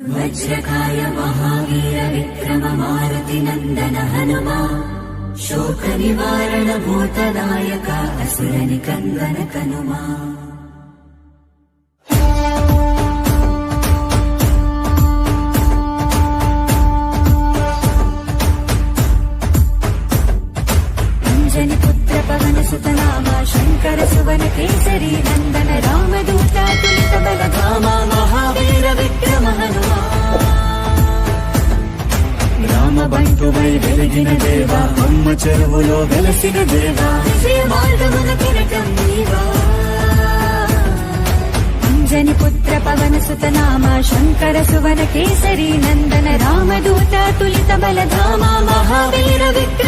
वज्रकाय महावीर विक्रम मारुति नन्दन हनुमा शोकनिवारण भूतनायक असुर निकन्दन कनुमा వెలిగిన దేవా అమ్మ చెరువులో వెలసిన దేవా. అంజని పుత్ర పవన సుతనామ శంకర సువన కేసరి నందన రామదూత తులిత బలధామ మహావీర విక్రమ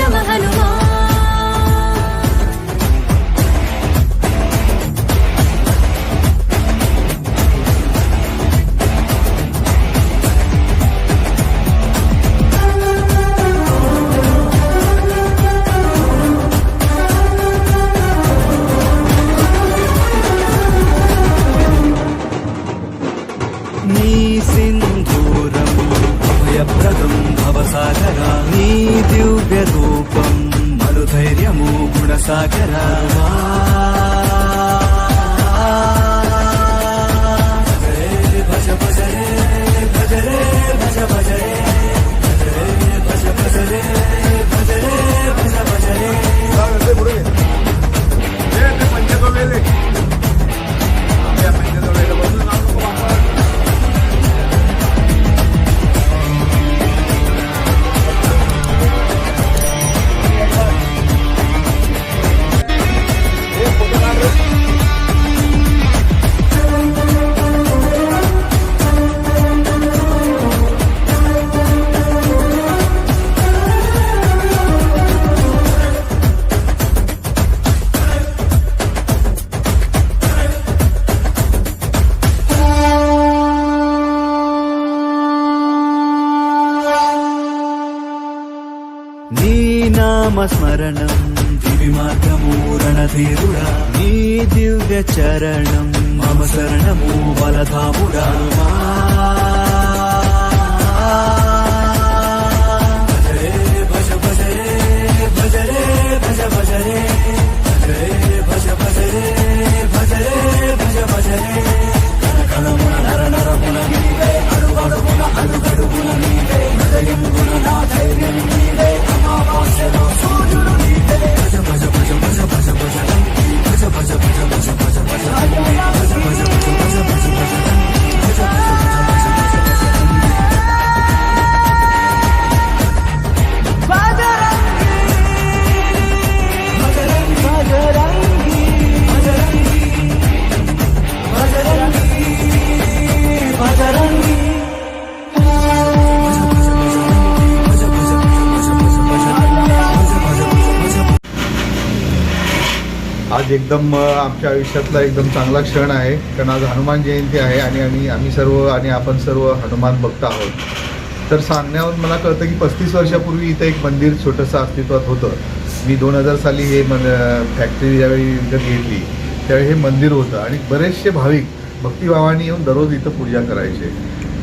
స్థైర్యము గుణసాగరా నామస్మరణం దివి మార్గమూరణ ధీరుడా నీ దివ్య చరణం మమ శరణము బలధాముడా आज एकदम आमच्या आयुष्यातला एकदम चांगला क्षण आहे. कारण आज हनुमान जयंती आहे आणि आणि आम्ही सर्व आणि आपण सर्व हनुमान भक्त आहोत. तर सांगण्यावर मला कळतं की पस्तीस वर्षापूर्वी इथं एक मंदिर छोटंसं अस्तित्वात होतं. मी दोन हजार साली हे मन फॅक्टरी ज्यावेळी विकत घेतली त्यावेळी हे मंदिर होतं. आणि बरेचसे भाविक भक्तिभावाने येऊन दररोज इथं पूजा करायचे.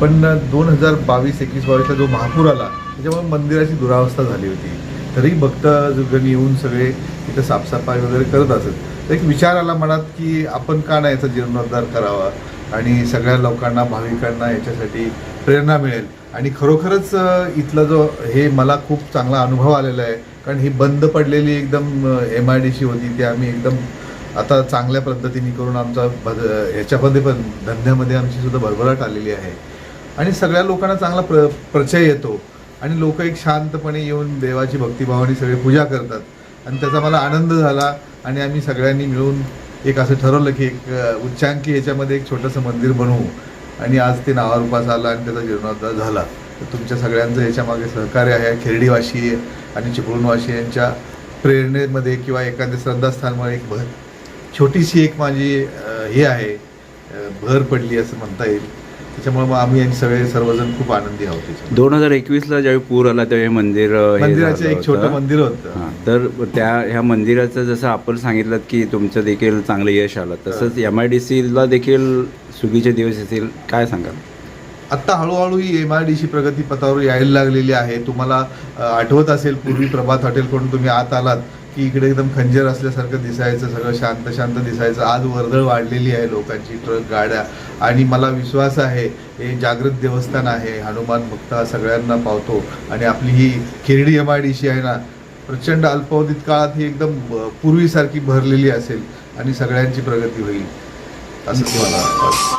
पण दोन हजार बावीस एकवीस वर्षाचा जो महापूर आला त्याच्यामुळे मंदिराची दुरावस्था झाली होती. तरी भक्त जण येऊन सगळे इथं साफसफाई वगैरे करत असत. तर एक विचार आला मनात की आपण का नाही याचा जीर्णोद्धार करावा? आणि सगळ्या लोकांना भाविकांना याच्यासाठी प्रेरणा मिळेल. आणि खरोखरच इथला जो हे मला खूप चांगला अनुभव आलेला आहे. कारण ही बंद पडलेली एकदम एम आय डी सी होती. ती आम्ही एकदम आता चांगल्या पद्धतीने करून आमचा भद ह्याच्यामध्ये पण धंद्यामध्ये आमची सुद्धा भरभराट आलेली आहे. आणि सगळ्या लोकांना चांगला प्र प्रचय येतो. आणि लोक एक शांतपणे येऊन देवाची भक्तिभावाने सगळे पूजा करतात. आणि त्याचा मला आनंद झाला आणि आम्ही सगळ्यांनी मिळून एक असं ठरवलं की एक उच्चांकी याच्यामध्ये एक छोटंसं मंदिर बनवू. आणि आज ते नावारूपास आलं आणि त्याचा जीर्णोद्धार झाला. तर तुमच्या सगळ्यांचं याच्यामागे सहकार्य आहे. खेरडीवाशी आणि चिपळूणवाशी यांच्या प्रेरणेमध्ये किंवा एखाद्या श्रद्धास्थानमुळे एक भर छोटीशी एक माझी हे आहे भर पडली असं म्हणता येईल. त्याच्यामुळे मग आम्ही आणि सगळे सर्वजण खूप आनंदी आहोत त्याच्यात. दोन हजार एकवीस ला ज्यावेळी पूर आला त्यावेळी मंदिर अ, हे मंदिराचं झालं एक छोटं होतं. मंदिर होतं. हां, तर त्या ह्या मंदिराचं जसं आपण सांगितलं की तुमचं देखील चांगलं यश आलं तसंच एम आय डी सीला देखील सुगीचे दिवस येतील काय सांगाल? आत्ता हळूहळू ही एम आय डी सी प्रगती पथावर यायला लागलेली आहे. तुम्हाला अ, आठवत असेल पूर्वी प्रभात हॉटेलकडून तुम्ही आत आलात. की इकडे एकदम खंजर असल्यासारखं दिसायचं सगळं शांत शांत दिसायचं. आज वर्दळ वाढलेली आहे लोकांची ट्रक गाड्या. आणि मला विश्वास आहे हे जागृत देवस्थान आहे हनुमान भक्त हा सगळ्यांना पावतो. आणि आपली ही खेरडी एम आहे ना प्रचंड अल्पावधीत काळात ही एकदम पूर्वीसारखी भरलेली असेल आणि सगळ्यांची प्रगती होईल. असं मला